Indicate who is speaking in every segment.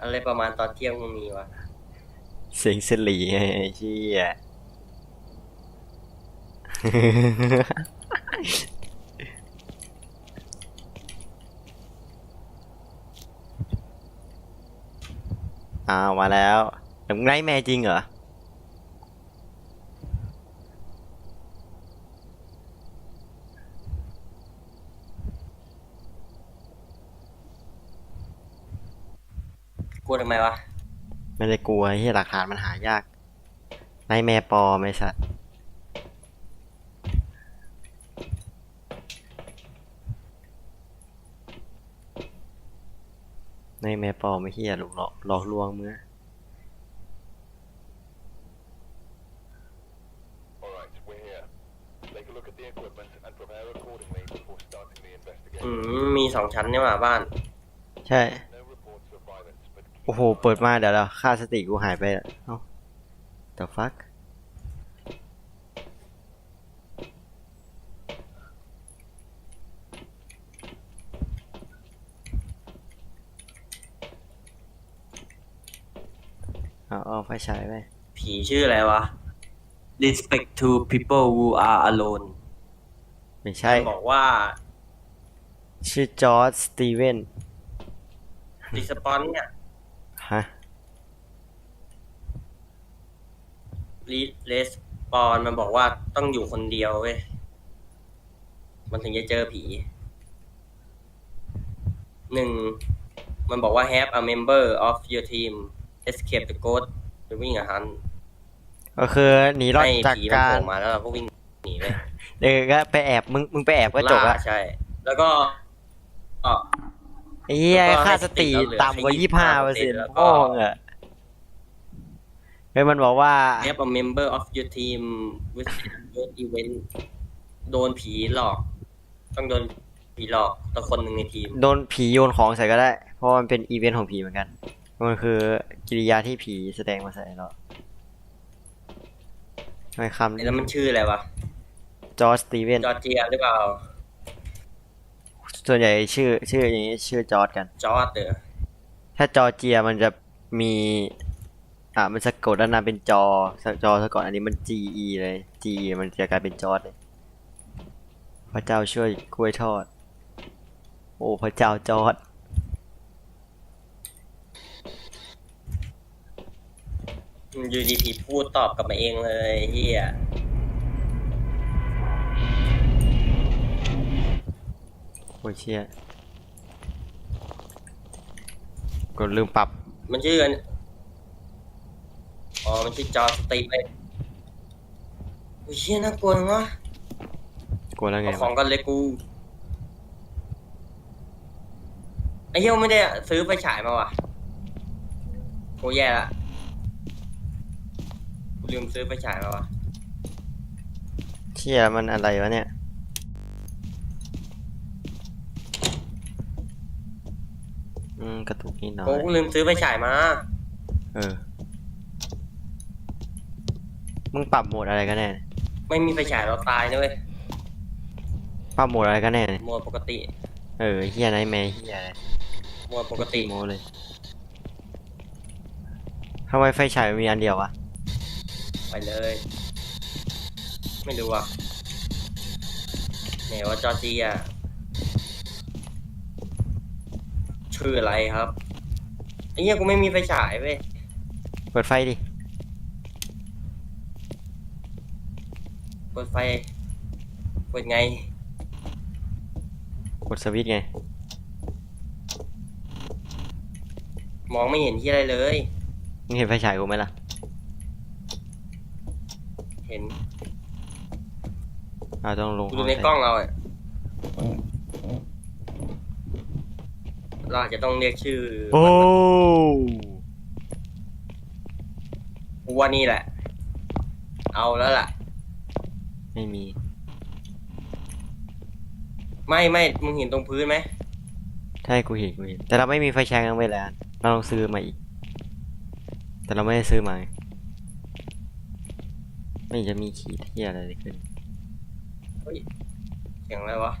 Speaker 1: อะไรประมาณตอนเที่ยงมึงมีวะ
Speaker 2: เสียงสลีไงไอ้เชี่ยอ้าวมาแล้วแต่มึงไล่แม่จริงเหรอ
Speaker 1: กลัวทำไมวะ
Speaker 2: ไม่ได้กลัวที่หลักฐานมันหายากไล่แม่ปลอมไอ้สัตว์ในแม่ปลอมไม่เฮียหลอกหลอกหลอกลวงมึงอะ
Speaker 3: All right, we're here. Take a look at the equipment and prepare accordingly before starting the
Speaker 1: อื
Speaker 3: investigation.
Speaker 1: มมีสองชั้นนี่หว่าบ้าน
Speaker 2: ใช่ โอ้โห เปิดมาเดี๋ยวเราค่าสติกูหายไปแล้วเอ้า the fuck เอาเอาไฟฉายไป
Speaker 1: ผีชื่ออะไรวะ respect to people who are alone
Speaker 2: ไม่ใช่
Speaker 1: บอกว่า
Speaker 2: ชื่อจอร์จสตีเวน
Speaker 1: ดิสปอนเนี่ย
Speaker 2: ฮะ
Speaker 1: เลสปอนมันบอกว่าต้องอยู่คนเดียวเว้ย มันถึงจะเจอผี หนึ่ง มันบอกว่า have a member of your team escape the ghost during a hunt
Speaker 2: ก็คือหนีรอด
Speaker 1: ให้
Speaker 2: จาก
Speaker 1: ผีมัน
Speaker 2: การ
Speaker 1: โผล่มาแล้วเราก็วิ่งหนีเลย
Speaker 2: เออก็ไปแอบมึงมึงไปแอบก็จบ
Speaker 1: ล่า
Speaker 2: ละ
Speaker 1: ใช่ แล้วก็ก็
Speaker 2: ไอ้เหี้ย
Speaker 1: แล้วก็
Speaker 2: ค่า
Speaker 1: ให้
Speaker 2: สติ
Speaker 1: สติเราเหลือ
Speaker 2: ต่ำกว่า
Speaker 1: แค่
Speaker 2: ยี่ห้าเปอร์เซ็นต์
Speaker 1: 25%แล้วก็
Speaker 2: พ่องอะเฮ้ยมันบอกว่า
Speaker 1: have a member of your team with your event โดนผีหลอก ต้องโดนผีหลอกตัวคนหนึ่งในทีม
Speaker 2: โดนผีโยนของใส่ก็ได้ เพราะมันเป็นอีเวนต์ของผีเหมือนกัน มันคือกิริยาที่ผีแสดงมาใส่เราทำไมค
Speaker 1: แล้วมันชื่ออะไรวะำ
Speaker 2: จอร์จสตีเวน
Speaker 1: จอร์เจียหรือเปล่า
Speaker 2: ส่วนใหญ่ชื่อ ชื่ออย่างนี้ชื่อจอร์จกัน
Speaker 1: จอร์ดเดอ
Speaker 2: ถ้าจอร์เจียมันจะมี อ่ามันสะกดด้านหน้าเป็นจอจอสะกดอันนี้มัน G E เลย G มันจะกลายเป็นจอร์จเลยพระเจ้าช่วยกล้วยทอด โอ้พระเจ้าจอร์จ
Speaker 1: อยู่ดีผีพูดตอบกลับมาเองเลยเฮีย
Speaker 2: อ้ยเชี่ยกดลืมปรับ
Speaker 1: มันชื่ออันอ๋อ มันชื่อจอร์สตีเวนโอ้ยเชี่ยน่ากลัวจังวะ
Speaker 2: กลัวแล้วไง
Speaker 1: เอาของ
Speaker 2: วะ
Speaker 1: กันเลยกู ไอ้เหี้ยไม่ได้ซื้อไฟฉายมาว่ะโหแย่ละกูลืมซื้อไฟฉายมาว่ะ
Speaker 2: เชี่ยมันอะไรวะเนี่ย อืมกระตุกนิดหน่อ
Speaker 1: โอ้
Speaker 2: ย
Speaker 1: กูลืมซื้อไฟฉายมา
Speaker 2: เออ มึงปรับโหมดอะไรกันแน่
Speaker 1: ไม่มีไฟฉายเราตายนะเว้ย
Speaker 2: ปรับโหมดอะไรกันแน่เนี่ย
Speaker 1: โหมดปกติ
Speaker 2: เออเฮียไนท์แมร์เฮียอะไร
Speaker 1: โหมดปกติ
Speaker 2: โมเลยทำไมไฟฉายมันมีอันเดียววะ
Speaker 1: ไปเลย ไม่รู้อะไหนว่าจอร์เจีย ชื่ออะไรครับไอ้เหี้ยกูไม่มีไฟฉายเว้ย
Speaker 2: เปิดไฟดิ
Speaker 1: เปิดไฟ เปิดไง
Speaker 2: กดสวิตช์ไง
Speaker 1: มองไม่เห็นที่อะไรเลย
Speaker 2: มึงเห็นไฟฉายกูไหมล่ะ
Speaker 1: เห็น
Speaker 2: เราต้องลง
Speaker 1: กูดูในกล้องเราอะ เราอาจจะต้องเรียกชื่อ
Speaker 2: โอ้
Speaker 1: กูว่านี่แหละ เอาแล้วล่ะ
Speaker 2: ไม่มี
Speaker 1: ไม่ไม่มึงเห็นตรงพื้นไหม
Speaker 2: ใช่กูเห็นกูเห็นแต่เราไม่มีไฟแช็กยังไม่แล้วเราต้องซื้อมาอีก แต่เราไม่ได้ซื้อมาไงไม่จะมีขีดที่อะไรเลยขึ้น
Speaker 1: เสียงอะไรวะ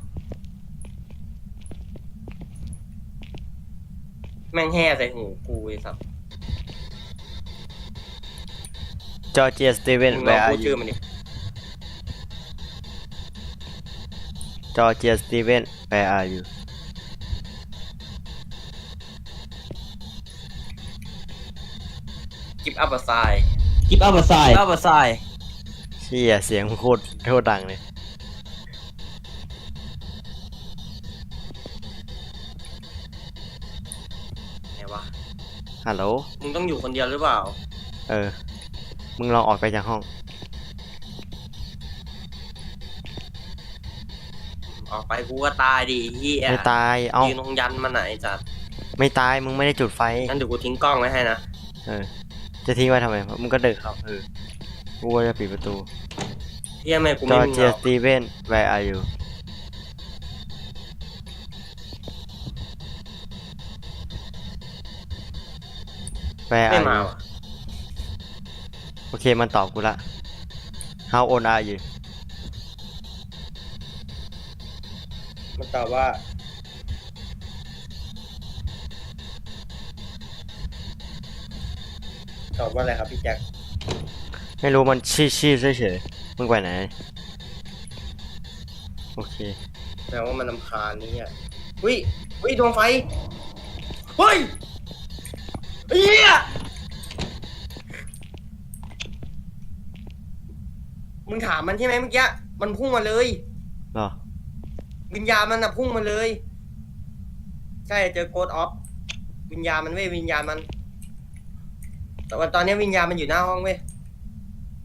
Speaker 1: แม่งแห่ใส่หูกูไอ้สัส
Speaker 2: จอร์เจียสตีเวน
Speaker 1: มึงล
Speaker 2: แว
Speaker 1: อง
Speaker 2: ร์อา
Speaker 1: พูดชื่
Speaker 2: ยู
Speaker 1: อมันดิ
Speaker 2: จอร์เจียสตีเวนแวร์อายู
Speaker 1: กิฟอัพอะไซ
Speaker 4: Keep up a side
Speaker 1: อัพอะไซ
Speaker 2: เชี่ยเสียงโคตรโคตรดังเลย
Speaker 1: ไหนวะ
Speaker 2: ฮัลโหล
Speaker 1: มึงต้องอยู่คนเดียวหรือเปล่า
Speaker 2: เออ มึงลองออกไปจากห้อง
Speaker 1: ออกไปกูก็ตายดิเฮีย
Speaker 2: ไม่ตาย เอ้า
Speaker 1: ยืนตรงยันมันไหนจัด
Speaker 2: ไม่ตาย มึงไม่ได้จุดไฟ
Speaker 1: งั้นเดี๋ยวกูทิ้งกล้องไว้ให้นะ
Speaker 2: เออ จะทิ้งไว้ทำไม มึงก็เดินเข้าเออ กูก็จะปิดประตู
Speaker 1: เฮียไม่กู
Speaker 2: จ
Speaker 1: ไม่
Speaker 2: อร์
Speaker 1: มี
Speaker 2: เจีย
Speaker 1: หร
Speaker 2: ส
Speaker 1: อก
Speaker 2: ตีเวนแวร์อายู แวร์
Speaker 1: ไม่
Speaker 2: อา
Speaker 1: มา
Speaker 2: ยู
Speaker 1: ว่ะ
Speaker 2: โอเคมันตอบกูละ How old are you
Speaker 1: มันตอบว่า ตอบว่าอะไรครับพี่แจ็ค
Speaker 2: ไม่รู้มันชี้ชี้เฉยๆมึงไปไหน โอเค
Speaker 1: แปลว่ามันลำคาญนี่อะวิวิดวงไฟ เฮ้ย เฮียมึงถามมันใช่ไหมเมื่อกี้ มันพุ่งมาเลย
Speaker 2: เหรอ
Speaker 1: วิญญาณมันอะพุ่งมาเลย ใช่เจอโกดออฟวิญญาณมันเว้ยวิญญาณมัน แต่ว่าตอนนี้วิญญาณมันอยู่หน้าห้องเว้ย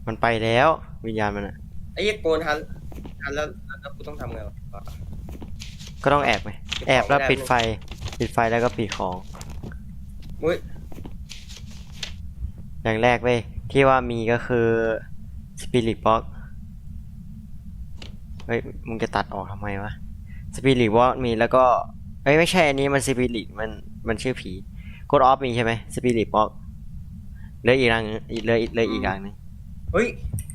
Speaker 2: มันไปแล้ว วิญญาณมันอะ
Speaker 1: ไอ้เหี้ยโกนทันทันแล้วแล้วกูต้องทำไงวะ
Speaker 2: ก็ต้องแอบไหมแอบแล้วปิดไฟ ปิดไฟแล้วก็ปิดของ
Speaker 1: อุ้ย
Speaker 2: อย่างแรกเว้ยที่ว่ามีก็คือ Spirit Box เฮ้ยมึงจะตัดออกทำไมวะ Spirit Box มีแล้วก็เอ้ยไม่ใช่อันนี้มัน Spirit มันมันชื่อผี Code Off มีใช่ไหม Spirit Box เหลืออีกอันนึงเหลืออีกเหลืออีกอันหนึง
Speaker 1: เฮ้ย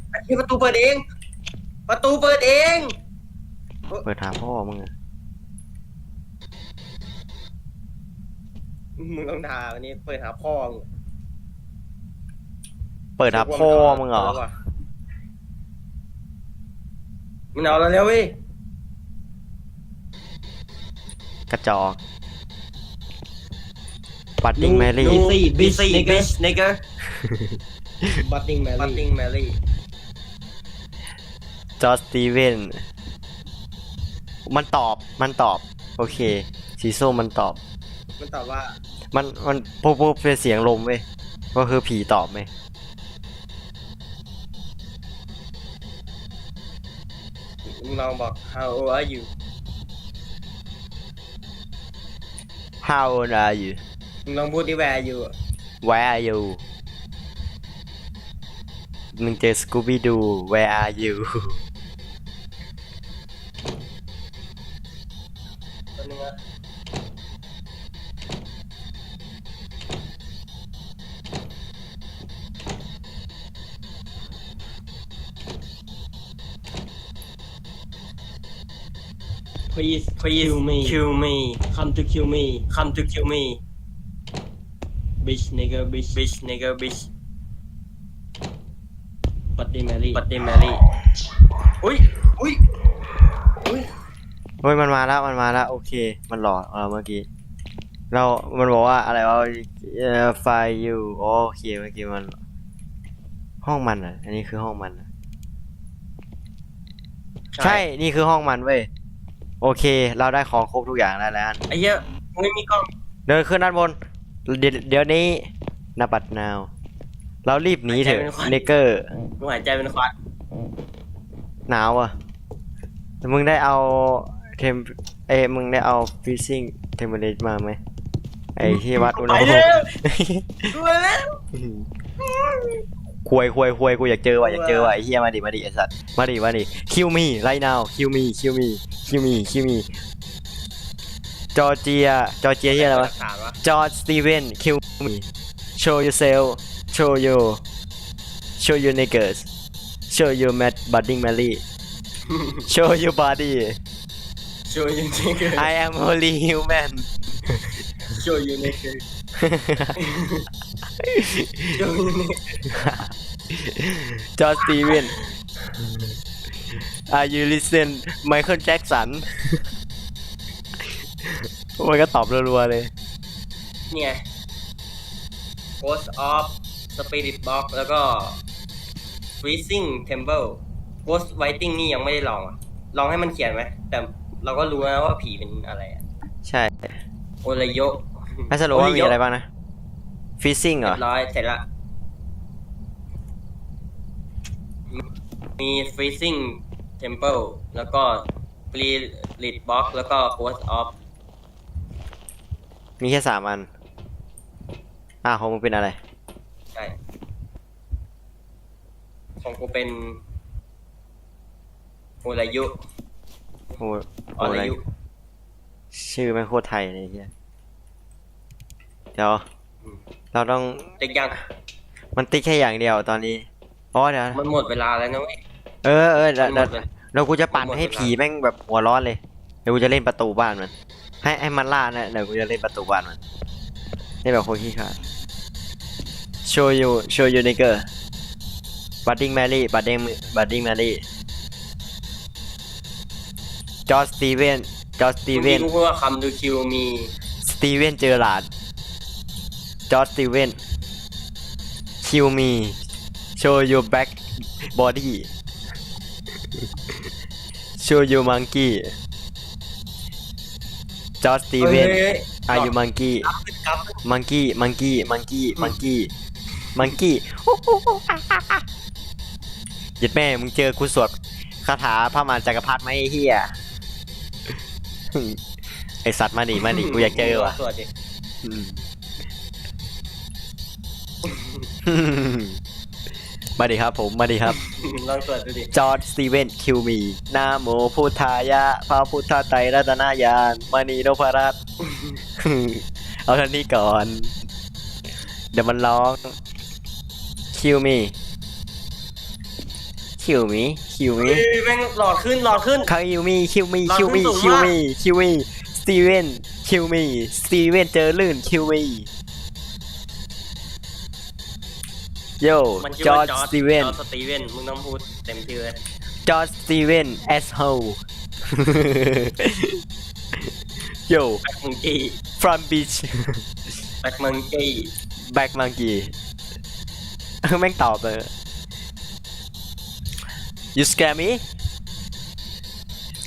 Speaker 1: ไอ้เหี้ยประตูเปิดเอง ประตูเปิดเอง
Speaker 2: เปิดหาพ่อมึงอะ
Speaker 1: มึงต้องด่าวันนี้เปิดหาพ่อมึง
Speaker 2: เปิดหาพ่อมึงเหรอ
Speaker 1: มันเอาแล้วเร็วเว้ย
Speaker 2: กระจอกปัดดิ้งแมรี่
Speaker 4: Busy, bitch,
Speaker 1: busy
Speaker 4: nigga.
Speaker 1: bitch nigga
Speaker 4: บัตติงแม
Speaker 1: บัต
Speaker 4: รี่
Speaker 1: ติงแมรี่
Speaker 2: จอร์สตีเวนมันตอบมันตอบ โอเค สีส้มมันตอบ
Speaker 1: มันตอบว่า
Speaker 2: มันมันปุ๊บปุ๊บเป็นเสียงลมเว้ยก็คือผีตอบไหม
Speaker 1: มึงลองบอก how old are you
Speaker 2: How old are you
Speaker 1: มึงลองพูดดิ where you
Speaker 2: Where are you มึงเจอสกูบี้ดู Where are you
Speaker 1: ตัวนึงอะ
Speaker 4: Please
Speaker 1: please
Speaker 4: kill me
Speaker 1: kill me
Speaker 4: come to kill me
Speaker 1: come to kill me
Speaker 4: bitch nigga bitch
Speaker 1: bitch nigga bitch
Speaker 4: บัตติงแมรี่
Speaker 1: บัตติงแมรี่อุ้ยอุ้ยอุ้ย
Speaker 2: เฮ้ยมันมาแล้วมันมาแล้วโอเค มันหลอกเราเมื่อกี้เรา มันบอกว่าอะไรว่าเอ่อไฟอยู่โอเคเมื่อกี้มัน ห้องมันอะ อันนี้คือห้องมันอะใช่ นี่คือห้องมันเว้ย โอเค เราได้ของครบทุกอย่างแล้วแล้ว
Speaker 1: ไอ้เหี้ยมึงไม่มีกล้อง
Speaker 2: เดินขึ้นด้านบน เดี๋ยวเดี๋ยวนี้นับบัตรนาว เรารีบหนีเถอะเนเกอร์
Speaker 1: กูหายใจเป็นควัน
Speaker 2: หนาวอะแต่มึงได้เอาเทมเอ้ยมึงได้เอาฟิซซิ่งเทมเพลตมาไหมไอ้ที่วัดอุณห
Speaker 1: ไป
Speaker 2: ภู
Speaker 1: เร็
Speaker 2: มิ
Speaker 1: วกูไปแล้ว
Speaker 2: ควยควยควยกูอยากเจอว่ะอยากเจอว่ะไอ้เฮียมาดิมาดิไอ้สัตว์มาดิมาดิคิวมี่ไรนาวคิวมี่คิวมี่คิวมี่คิวมี่จอร์เจียจอร์เจียที่อะไรวะ
Speaker 1: ถามว่า
Speaker 2: จอร์จสตีเวนคิวมี่ show yourself show you show your niggas show your mad budding Mary show your body
Speaker 1: ช่วยจริงๆ
Speaker 2: I am only human
Speaker 1: show you nigger show you nigger
Speaker 2: จอร์จสตีเวน Are you listen Michael Jackson มันก็ตอบรัวๆเลย
Speaker 1: เนี่ย Ghost of Spirit Box แล้วก็ Freezing Temple Ghost Writing นี่ยังไม่ได้ลองอะลองให้มันเขียนไหม แต่เราก็รู้นะว่าผีเป็นอะไรอะ
Speaker 2: ใช่
Speaker 1: โอ ระโย
Speaker 2: ถ้าสรุปว่ามีอะไรบ้างนะ Fishing เหร
Speaker 1: เรี
Speaker 2: อ
Speaker 1: ยบร้อยเสร็จละ มี Freezing Temple แล้วก็ Spirit Box แล้วก็ Ghost of
Speaker 2: มีแค่สามอัน อ่าของมึงเป็นอะไร
Speaker 1: ใช่ของกูเป็นโอรายุ
Speaker 2: โอ้
Speaker 1: อ
Speaker 2: โอ้
Speaker 1: รา
Speaker 2: อะไร
Speaker 1: ยุ
Speaker 2: ชื่อไม่งโคตรไทยเลยไอ้เฮีย เดี๋ยว เราต้อง
Speaker 1: เด็กยัง
Speaker 2: มันติ๊กแค่อย่างเดียวตอนนี้อ๋อเดี๋ยว
Speaker 1: มันหมดเวลาแล้วนะเว้ย
Speaker 2: เออเออเดี๋ยว
Speaker 1: มันหม
Speaker 2: เดี๋ยว
Speaker 1: ดเวลา
Speaker 2: เรากูจะปั่น
Speaker 1: มันหมด
Speaker 2: ให้
Speaker 1: เวลา
Speaker 2: ผีแม่งแบบหัวร้อนเลยเดี๋ยวกูจะเล่นประตูบ้านมันให้ให้มันล่านะเดี๋ยวกูจะเล่นประตูบ้านมันนี่แบบโคตรขี้ขลาด show you show you nigger budding Mary budding budding Mary จอร์จสตีเวนจอร์จสตี
Speaker 1: เมื่อ
Speaker 2: เว
Speaker 1: กี้
Speaker 2: น
Speaker 1: กูพูดว่าคำดูคิวมี
Speaker 2: สตีเวนเจอร์ลาร์ด จอร์จสตีเวนคิวมีโชว์ your back body show you monkey จอร์จสตีเวน
Speaker 1: เฮ้ย
Speaker 2: are you monkey
Speaker 1: ครับ
Speaker 2: monkey monkey monkey monkey monkey หยุดแม่มึงเจอกูสวดคาถาพระมารจักรพรรดิไหมไอ้เฮียไอสัตว์มาดิมาดิกูอยากเจอว่ะ มมาดิครับผมมาดิครับ
Speaker 1: ลองตรวจดูดิ
Speaker 2: จอร์ดสตีเวนคิวมีนาโมพุทธายะพระพุทธไตรรัตนายานมณีนพรัตน์ เอาท่านนี้ก่อน เดี๋ยวมันร้องคิวมีคิวมีคิวมี
Speaker 1: เฮ้ยแม่งหลอดขึ้นหลอดขึ้น
Speaker 2: คิวมีคิวมี
Speaker 1: เรา
Speaker 2: คิวมี
Speaker 1: ขึ้นสูง
Speaker 2: คิว
Speaker 1: มาก
Speaker 2: มีคิวมีสตีเวนคิวมีสตีเวนเจอลื่นคิวมี โย
Speaker 1: มันชื่
Speaker 2: จ
Speaker 1: อ
Speaker 2: อ
Speaker 1: ว่า
Speaker 2: ร์ด
Speaker 1: จอร์
Speaker 2: สตีเวน
Speaker 1: จอร์ดสตีเวนมึงต้องพูดเต็มชื่อเลย
Speaker 2: จอร์จสตีเวนแอสโฮโย
Speaker 1: แบ็คมังกี้
Speaker 2: from beach
Speaker 1: แบ็คมังกี้
Speaker 2: back monkey แม่งตอบเลย you scare me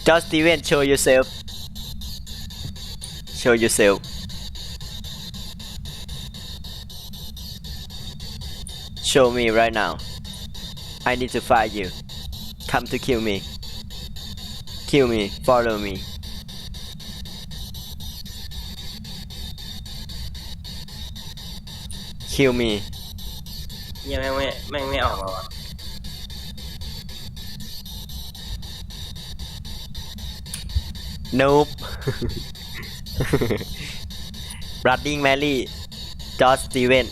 Speaker 2: จอร์จสตีเวน show yourself show yourself show me right now I need to find you come to kill me kill me follow me kill me
Speaker 1: เหี้ยังแม่งไม่แม่งไม่ออกมาวะ
Speaker 2: Nope. Running Mary. George Steven.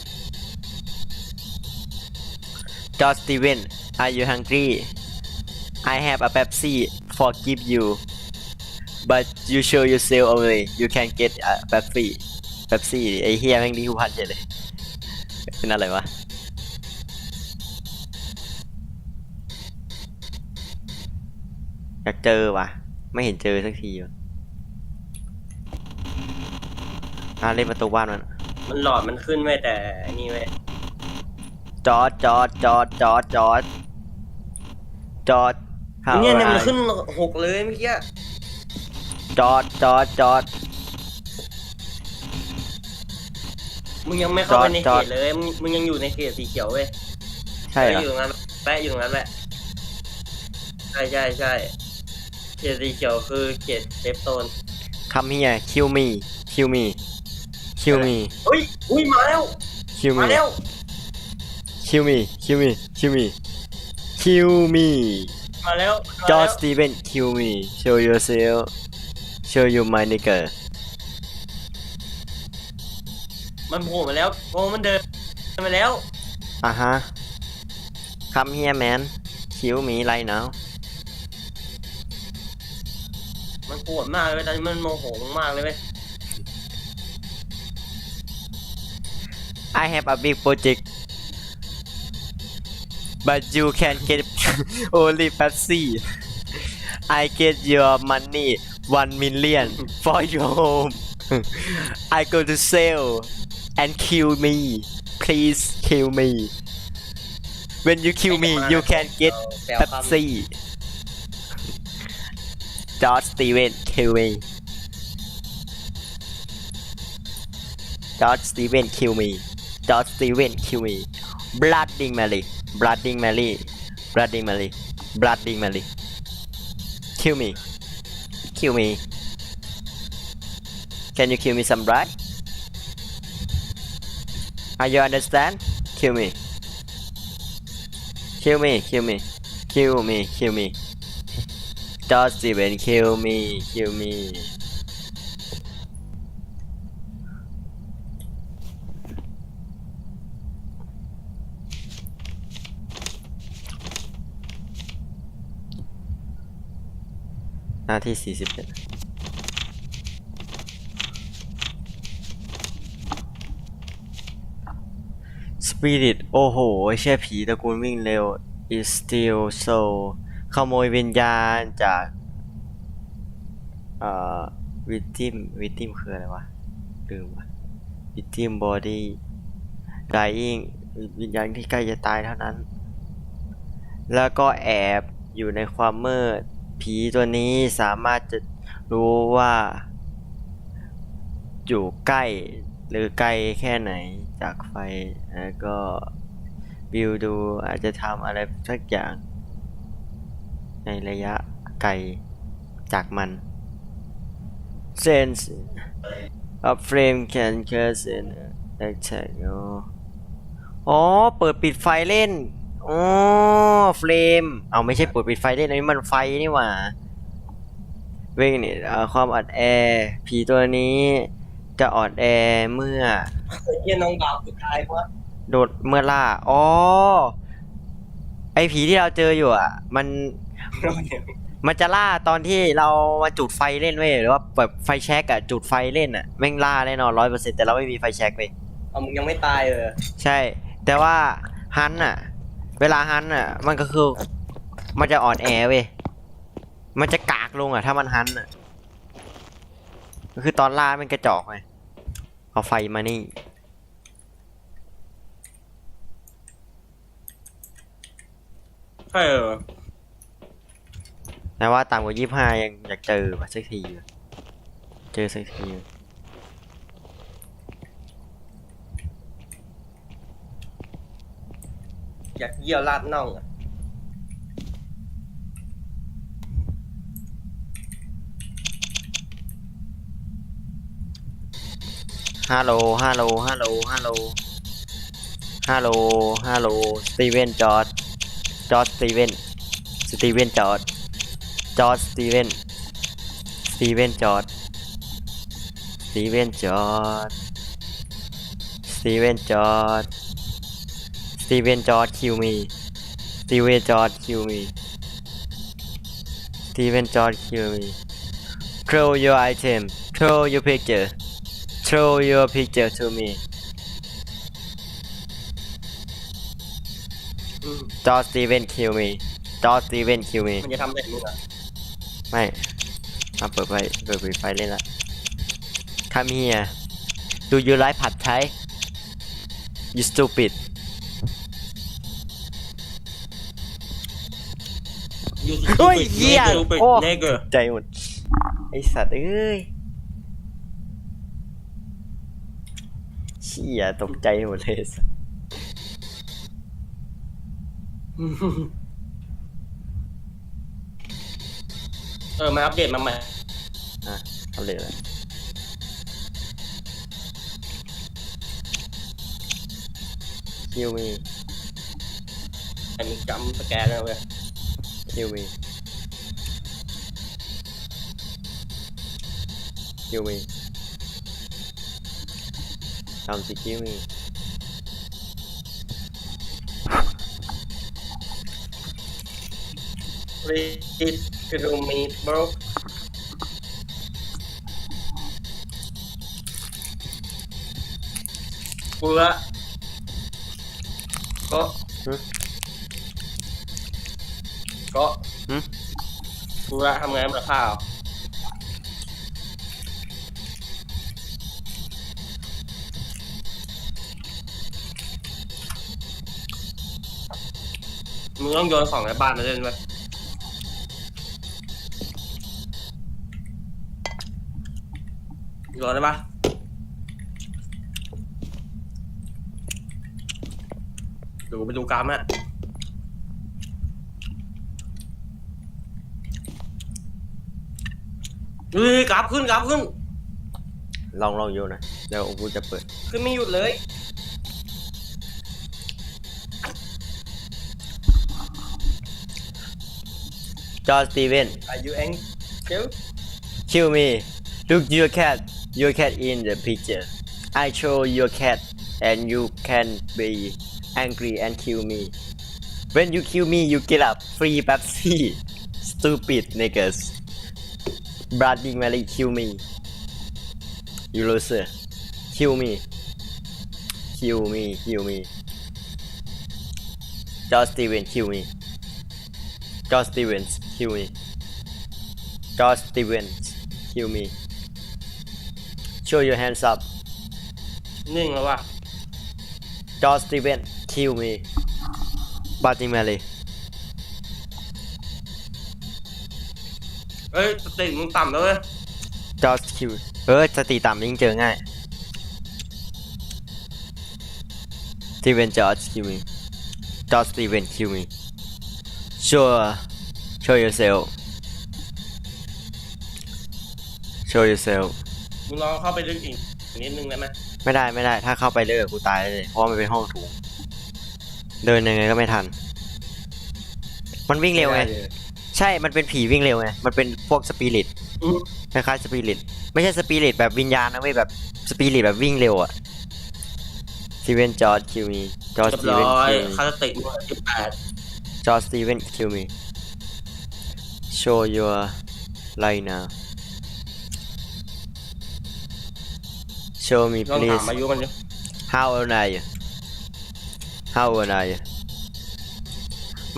Speaker 2: George Steven, are you hungry? I have a Pepsi. Forgive you. But you show yourself away. You can get a Pepsi. Pepsi ไอ้เฮียแม่งดีหูพันเฉยเลยเป็นอะไรวะอยากเจอว่ะไม่เห็นเจอสักทีวะอ่าเล่นประตูบ้านมัน
Speaker 1: มันหลอดมันขึ้นไว้ยแต่อันนี่เว้ย
Speaker 2: จอดจอดจอดจอดจอดจอด How
Speaker 1: เนี่ยเนี่ยมัน
Speaker 2: are
Speaker 1: ขึ้นหกเลยเมื่อกี้
Speaker 2: จอดจอดจอด
Speaker 1: มึงยังไม่เข้าไปใน
Speaker 2: จ
Speaker 1: เข
Speaker 2: อด
Speaker 1: ตเลยมึงมึงยังอยู่ในเขตสีเขียวเว้ย
Speaker 2: ใช่เหร
Speaker 1: แปะ
Speaker 2: อ
Speaker 1: อยู่ตรงนั้นแปะอยู่ตรงนั้นแหละใช่ใช่ใช่เขตสีเขียวคือเขตเซฟโซน
Speaker 2: คำเฮีย kill me kill me kill me
Speaker 1: เฮ้ยอุ้ยมาแล้ว
Speaker 2: kill
Speaker 1: มา
Speaker 2: me
Speaker 1: แล้ว
Speaker 2: kill me kill me kill me kill me
Speaker 1: มาแล้วมา
Speaker 2: จอ
Speaker 1: แล้
Speaker 2: ร์
Speaker 1: ว
Speaker 2: จสตีเวน kill me show yourself show you my nigger
Speaker 1: มันโผล่มาแล้วโอ้มันเดินมาแล้ว
Speaker 2: อะฮะ come here man kill me right now
Speaker 1: มันปวดมากเลยตอนนี้มันโมโหมากเลยเว้ย
Speaker 2: I have a big project but you can get only Pepsi. I get your money one million for your home. I go to sell and kill me. Please kill me. When you kill me, you can get Pepsi. Dot Steven, kill me. Dot Steven, kill me. Dot Steven, kill me. Bloody Malik. Blooding Mary. Blooding Mary. Blooding Mary. Kill me. Kill me. Can you kill me some blood are ah, you understand? Kill me. Kill me kill me. Kill me kill me. George Steven kill me kill me หน้าที่สี่สิบเอ็ดสปิริตโอ้โหแช่ผีตระกูลวิ่งเร็ว is still so ขโมยวิญญาณจากเอ่อวิติมวิติมคืออะไรวะลืมวะวิติมบอดี้ไกอิงวิญญาณที่ใกล้จะตายเท่านั้น แล้วก็แอบอยู่ในความมืด ผีตัวนี้สามารถจะรู้ว่า อยู่ใกล้หรือไกลแค่ไหนจากไฟ แล้วก็วิวดูอาจจะทำอะไรสักอย่าง ในระยะไกลจากมัน sense a frame can cause an attack อ๋อ เปิดปิดไฟเล่น อ๋อเฟรม เอาไม่ใช่เปิดปิดไฟเล่นอันนี้มันไฟนี่หว่า เวงนี่เอ่อความอ่อนแอ ผีตัวนี้ จะอ่อนแอเมื่อ
Speaker 1: เฮียน้องบ่าวสุดท้ายเพราะ
Speaker 2: โดดเมื่อล่า อ๋อ ไอผีที่เราเจออยู่อะ มัน มันจะล่าตอนที่เรามาจุดไฟเล่นเว้ยหรือว่าแบบไฟแช็กอะจุดไฟเล่นอะแม่งล่าแน่นอนร้อยเปอร์เซ็นต์แต่เราไม่มีไฟแช็กเว้ย
Speaker 1: เอามึงยังไม่ตายเลย
Speaker 2: ใช่ แต่ว่าฮันอะ เวลาฮันอะมันก็คือ มันจะอ่อนแอเว้ย มันจะกากลงอะถ้ามันฮันอะก็คือตอนล่ามันกระจอกไงเอาไฟมานี่
Speaker 1: ใช่เออ
Speaker 2: แต่ว่าต่ำกว่ายี่ห้ายังอยากเจอว่ะสักทีว่ะเจอสักทีว่ะ
Speaker 1: อยากเยี่ยวลาดน่องอะ
Speaker 2: ฮัลโหลฮัลโหลฮัลโหลฮัลโหลฮัลโหลฮัลโหลสตีเวนจอร์ดจอร์ดสตีเวนสตีเวนจอร์ดจอร์ดสตีเวนสตีเวนจอร์ดสตีเวนจอร์ดสตีเวนจอร์ด สตีเวนจอร์ดคิวมีสตีเวนจอร์ดคิวมีสตีเวนจอร์ดคิวมี throw your item throw your picture throw your picture to me จอร์สตีเวนคิวมีจอร์สตีเวนคิวมี
Speaker 1: มันจะทำอะไรมึงอะ
Speaker 2: ไม่เอาเปิดไฟเปิดไฟเล่นละ Come here Do you like ผัดไทย You stupid
Speaker 4: You
Speaker 2: เฮ้ย
Speaker 4: stupid
Speaker 2: เหี้ย
Speaker 4: nigger, stupid
Speaker 2: โอ้
Speaker 4: nigger
Speaker 2: ใจหมดไอสัตว์เอ้ยเชี่ยตกใจหมดเลยสัส
Speaker 1: เออมาอัปเดตมาใหม่
Speaker 2: อะเอาเลยละคิวมี
Speaker 1: อันนี้จำสแกนแล้วเว้ย
Speaker 2: คิวมีคิวมีทำสิคิวมี
Speaker 1: รีดรูมีบล็อ กกูละก็
Speaker 2: หึ
Speaker 1: ก็
Speaker 2: หึ
Speaker 1: ดูละทำไงกับข้าวมึงต้องโยนของในบ้านมาเล่นไหมโยนได้ปะเดี๋ยวกูไปดูกรามอะ เฮ้ยกราฟขึ้นกราฟขึ้น
Speaker 2: ลองลองโยนนะ เดี๋ยวกูจะเปิด
Speaker 1: ขึ้นไม่หยุดเลย
Speaker 2: จอร์สตีเวน
Speaker 1: Are you angry?
Speaker 2: kill me look your cat your cat in the picture I show your cat and you can be angry and kill me when you kill me you get up free Pepsi stupid niggas Bloody Mary kill me you loser kill me kill me kill me George Stevens kill me George Stevens kill me George Stevens kill me show your hands up
Speaker 1: นิ่งแล้วว่ะ
Speaker 2: George Stevens kill me Bloody Mary
Speaker 1: เฮ้ยสติมึงต่ำแล้วเว้ย
Speaker 2: George kill เออสติต่ำยิ่งเจอง่าย Steven George kill me George Steven kill me show show yourself show yourself
Speaker 1: มึงลองเข้าไปลึกอีกนิดนึงได้ไหม
Speaker 2: ไม่ได้ไม่ได้ ถ้าเข้าไปเลิกกูตายเลยเพราะว่ามันเป็นห้องโถุงเดินยังไงก็ไม่ทัน มันวิ่งเร็วไง
Speaker 1: ม่ด้ลย
Speaker 2: ใช่มันเป็นผีวิ่งเร็วไงมันเป็นพวกสปิริต
Speaker 1: อือ
Speaker 2: คล้ายๆสปิริตไม่ใช่สปิริตแบบวิญญาณนะเว้ยแบบสปิริตแบบวิ่งเร็วอะซีเวนจอร์ดคิวมีจอร์ด
Speaker 1: เรียบ
Speaker 2: สตี
Speaker 1: ร้
Speaker 2: เวน
Speaker 1: อย
Speaker 2: คิวมี
Speaker 1: ค่าสติมึงสิบแปด
Speaker 2: จอร์ดสตีเวนคิวมี show your line now show me
Speaker 1: ลองถาม
Speaker 2: please
Speaker 1: อายุมันดิ
Speaker 2: how old are you how old are you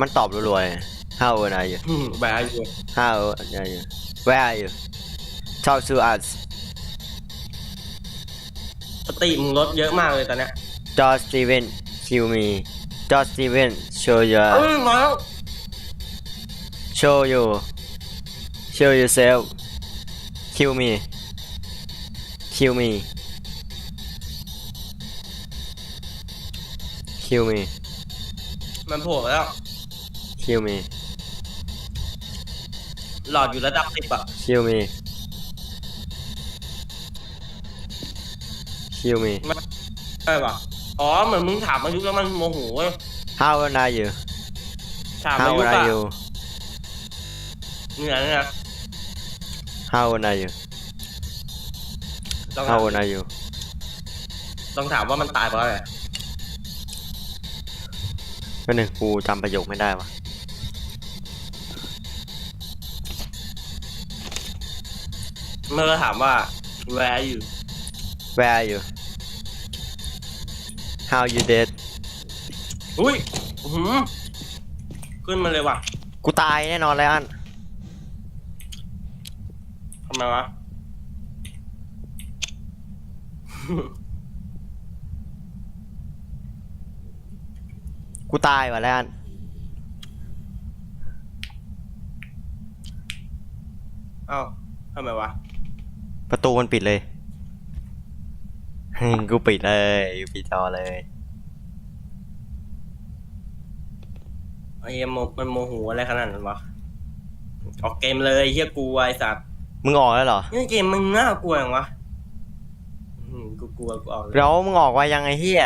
Speaker 2: มันตอบรัวๆเลย how old are you
Speaker 1: อืมแบบอายุ
Speaker 2: how old are you where are you talk to us
Speaker 1: สติมึงลดเยอะมากเลยตอนเนี้ย
Speaker 2: George Steven kill me George Steven show your
Speaker 1: เอ้ยมาแล้ว
Speaker 2: show you show yourself kill me kill me kill me
Speaker 1: มันโผล่มาแล้ว
Speaker 2: kill me
Speaker 1: หลอดอยู่ระดับสิบอะ
Speaker 2: kill me kill me
Speaker 1: ใช่ป่ะอ๋อเหมือนมึงถามอายุแล้วมันโมโหเว้ย
Speaker 2: how old are you
Speaker 1: ถาม
Speaker 2: how
Speaker 1: อายุ
Speaker 2: old
Speaker 1: ป่ะ
Speaker 2: are you
Speaker 1: เนี่ยเนี่ย
Speaker 2: how old are you
Speaker 1: ต้อง
Speaker 2: how
Speaker 1: ถาม
Speaker 2: old are you
Speaker 1: ต้องถามว่ามันตายเพราะอะไร
Speaker 2: ก็หนึ่งกูจำประโยคไม่ได้วะ
Speaker 1: เมื่อถามว่า where are you
Speaker 2: where are you how you dead
Speaker 1: อุ้ยอื้อหือขึ้นมาเลยว่ะ
Speaker 2: กูตายแน่นอนเลยอัน
Speaker 1: ทำไมวะ
Speaker 2: กูตายว่ะแล้วอัน
Speaker 1: เอ้าทำไมวะ
Speaker 2: ประตูมันปิดเลยกูปิดเลยกูปิดจอเลย
Speaker 1: ไอ้เหี้ยโมมันโมโหอะไรขนาดนั้นวะออกเกมเลยเฮียกูไอ้สัตว์
Speaker 2: มึงออกแล้วเหรอ
Speaker 1: นี่เกมมึงน่ากลัวอย่างวะอืมกูกลัวกูออกเลย
Speaker 2: แล้วมึงออกว่ายังไงเฮีย